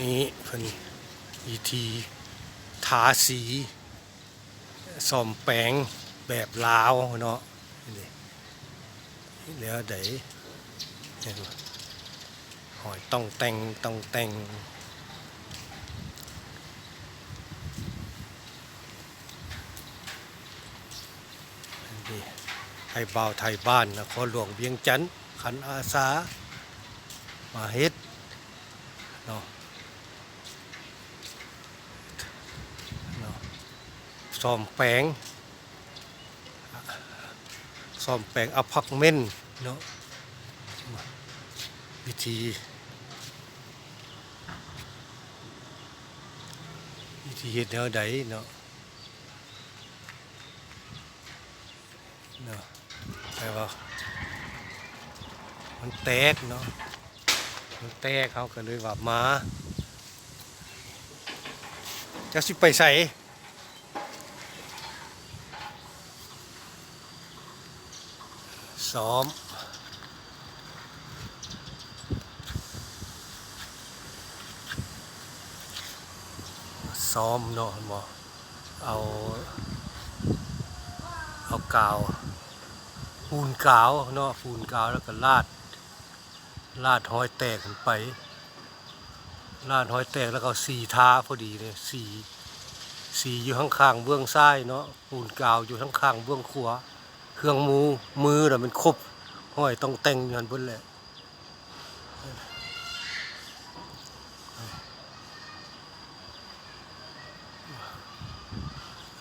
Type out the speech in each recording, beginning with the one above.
นี่เพิ่นวิธีทาสีซ่อมแปลงแบบลาวเนาะแล้วไดเห็นหอยต้องแต่งต้องแต่งนี่ให้บ่าวไทยบ้านนครหลวงเวียงจันทน์ขันอาสา มาเฮ็ดเนาะเนาะ ซ่อมแปลงซ่อมแปลงอพาร์ตเมนต์เนาะวิธีวิธีเฮ็ดแนวใดเนาะเนาะแต่ว่ามันแตกเนาะมันแตกเขาก็เลยว่ามาจะสิไปใส่ ซ้อม ซ้อมเนาะหมอเอา เอากาวปูนกาวเนาะปูนกาวแล้วก็ลาด ลาดหอยแตกขึ้นไป ลาดหอยแตกแล้วก็สีทาพอดีเลยสีสีอยู่ข้างๆเบื้องซ้ายเนาะปูนกาวอยู่ข้างๆเบื้องขวา เครื่องมือมือน่ะมันครบห้อยต้องแต่งอยู่หันบนแหละ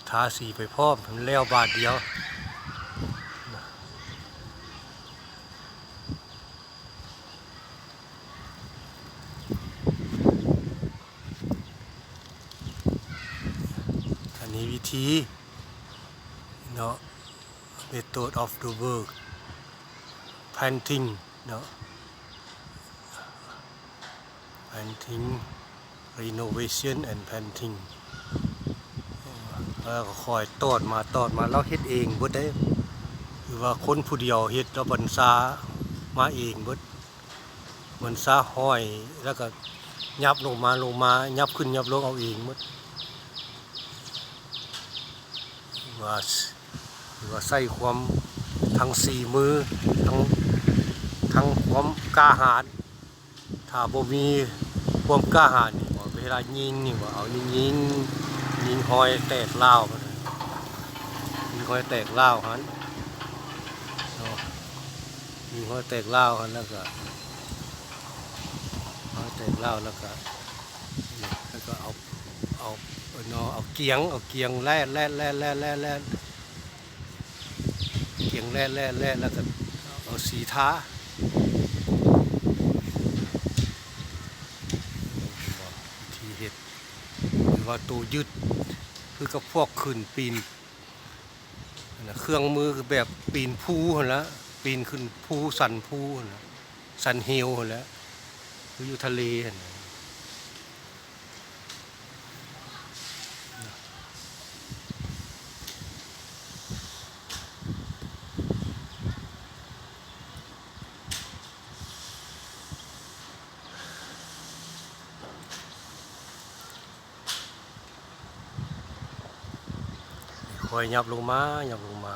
ทาสีไปพร้อมมันแล้วบาทเดียวอันนี้วิธีเนาะ method of the work painting เนาะ painting renovation and painting แล้วก็คอยตอดมาตอดมาเราเฮ็ดเองบดได้หรือว่าคนผู้เดียวเฮ็ดแล้วบรรษามาเองเบิดบรรษาห้อยแล้วก็ยับลงมาลงมายับขึ้นยับลงเอาเองหมดว่า ว่าใส่ความทั้งสี่มือทั้งทั้งความกล้าหาญถ้าบ่มีความกล้าหาญนี่เวลายิงนี่ว่าเอายิงยิงยิงหอยแตกเล่ามาเลยยิงหอยแตกเล่าหันเนาะยิงหอยแตกเล่าหันแล้วก็หอยแตกเล่าแล้วก็แล้วก็เอาเอาเอาเนาะเอาเกียงเอาเกียงแล่แล่แล่แล่แล่ แล่เกียงแล่แล่แล่แล้วก็เอาสีท้าวิธีเห็ดหรือว่าตัวยึดคือกับพวกขึ้นปีนนะเครื่องมือคือแบบปีนภูหั่นละปีนขึ้นภูสันภูหันละสันเฮลหั่นละคืออยู่ทะเลหันะ คอยยับลงมายับลงมา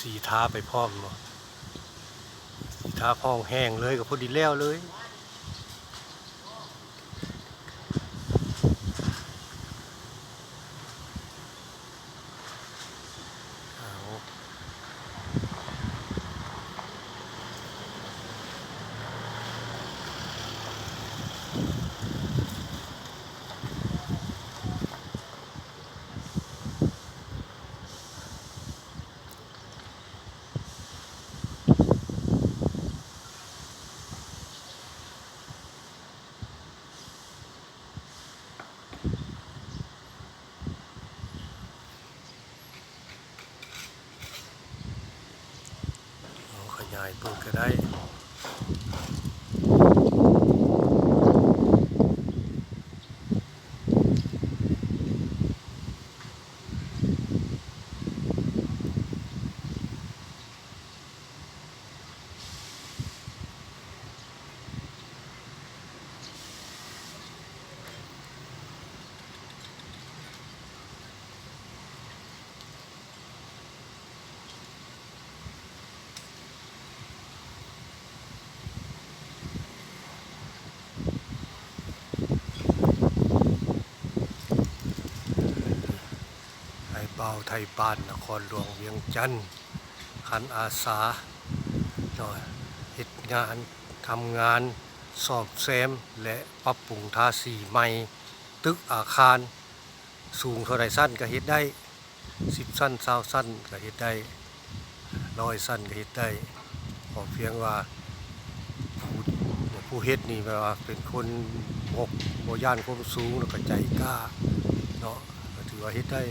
สีทาไปพร้อมเนาะสีทาพองแห้งเลยกับพอดีแล้วเลย เปิ ดก็ไทยบ้านนครหลวงเวียงจันทน์ขันอาสาเนาะเฮ็ดงานทำงานสอบแซมและปรับปรุงทาสีใหม่ ตึกอาคารสูงเท่าไรสั้นก็เฮ็ดได้สิบสั้นเศร้าสั้นก็เฮ็ดได้ร้อยสั้นก็เฮ็ดได้ขอเพียงว่าผู้ผู้เฮ็ดนี่แปลว่าเป็นคนบกโบย่านความสูงแล้วก็ใจกล้าเนาะถือว่าเฮ็ดได้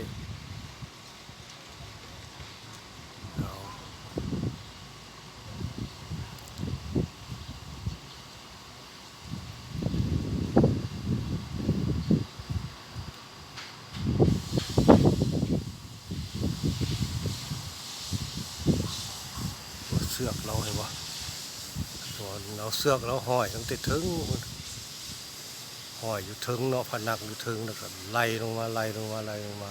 สือกเราเห้วะตอนเราเสือกเราห้อยตั้งแต่ถึงห้อยอยู่ถึงเนาะพนักอยู่ถึงแล้วก็ไล่ลงมาไล่ลงมาไล่ลงมา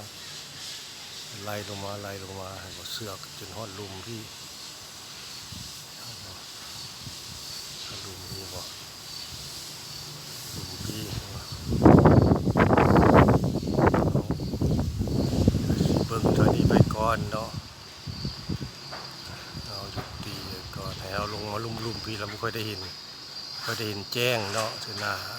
ไล่ลงมาไล่ลงมาเห็นปะเสือกจนหอดลุมที่ลุมนี่บ่ลุมพี่เบิ่งเท่านี้ไปก่อนเนาะเอาหยุดตีไว้ ก่อนให้เอาลงมาลุ่มๆพี่เราไม่ค่อยได้เห็นค่ได้เห็นแจ้งเนาะเถอนา